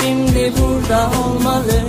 şimdi burada olmalı